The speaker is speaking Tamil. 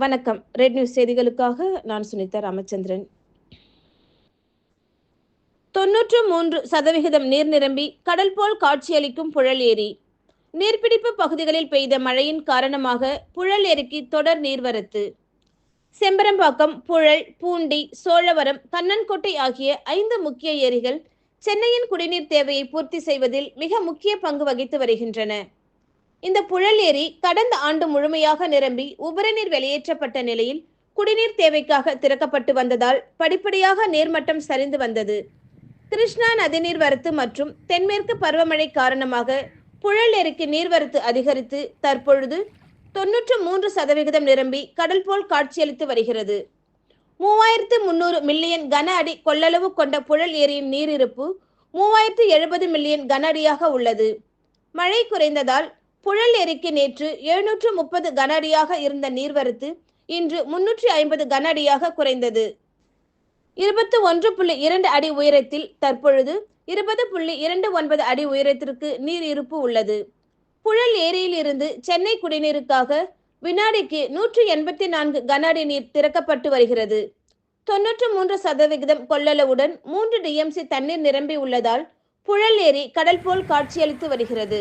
வணக்கம். ரெட் நியூஸ் செய்திகளுக்காக நான் சுனிதா ராமச்சந்திரன். தொன்னூற்று மூன்று சதவிகிதம் நீர் நிரம்பி கடல் போல் காட்சியளிக்கும் புழல் ஏரி. நீர்பிடிப்பு பகுதிகளில் பெய்த மழையின் காரணமாக புழல் ஏரிக்கு தொடர் நீர்வரத்து. செம்பரம்பாக்கம் புழல் பூண்டி சோழவரம் கண்ணன்கோட்டை ஆகிய ஐந்து முக்கிய ஏரிகள் சென்னையின் குடிநீர் தேவையை பூர்த்தி செய்வதில் மிக முக்கிய பங்கு வகித்து வருகின்றன. இந்த புழல் ஏரி கடந்த ஆண்டு முழுமையாக நிரம்பி உபரிநீர் வெளியேற்றப்பட்ட நிலையில் குடிநீர் தேவைக்காக திறக்கப்பட்டு வந்ததால் படிப்படியாக நீர்மட்டம் சரிந்து வந்தது. கிருஷ்ணா நதிநீர் வரத்து மற்றும் தென்மேற்கு பருவமழை காரணமாக புழல் ஏரிக்கு நீர்வரத்து அதிகரித்து தற்பொழுது தொன்னூற்று மூன்று சதவிகிதம் நிரம்பி கடல் போல் காட்சியளித்து வருகிறது. மூவாயிரத்து முன்னூறு மில்லியன் கன அடி கொள்ளளவு கொண்ட புழல் ஏரியின் நீரிருப்பு மூவாயிரத்து எழுபது மில்லியன் கன அடியாக உள்ளது. மழை குறைந்ததால் புழல் ஏரிக்கு நேற்று எழுநூற்று முப்பது கன அடியாக இருந்த நீர்வரத்து இன்று முன்னூற்றி ஐம்பது கன அடியாக குறைந்தது. இருபத்து ஒன்று புள்ளி இரண்டு அடி உயரத்தில் தற்பொழுது இருபது புள்ளி இரண்டு ஒன்பது அடி உயரத்திற்கு நீர் இருப்பு உள்ளது. புழல் ஏரியில் இருந்து சென்னை குடிநீருக்காக வினாடிக்கு நூற்றி எண்பத்தி நான்கு கன அடி நீர் திறக்கப்பட்டு வருகிறது. தொன்னூற்று மூன்று சதவிகிதம் கொள்ளளவுடன் மூன்று டிஎம்சி தண்ணீர் நிரம்பி உள்ளதால் புழல் ஏரி கடல் போல் காட்சியளித்து வருகிறது.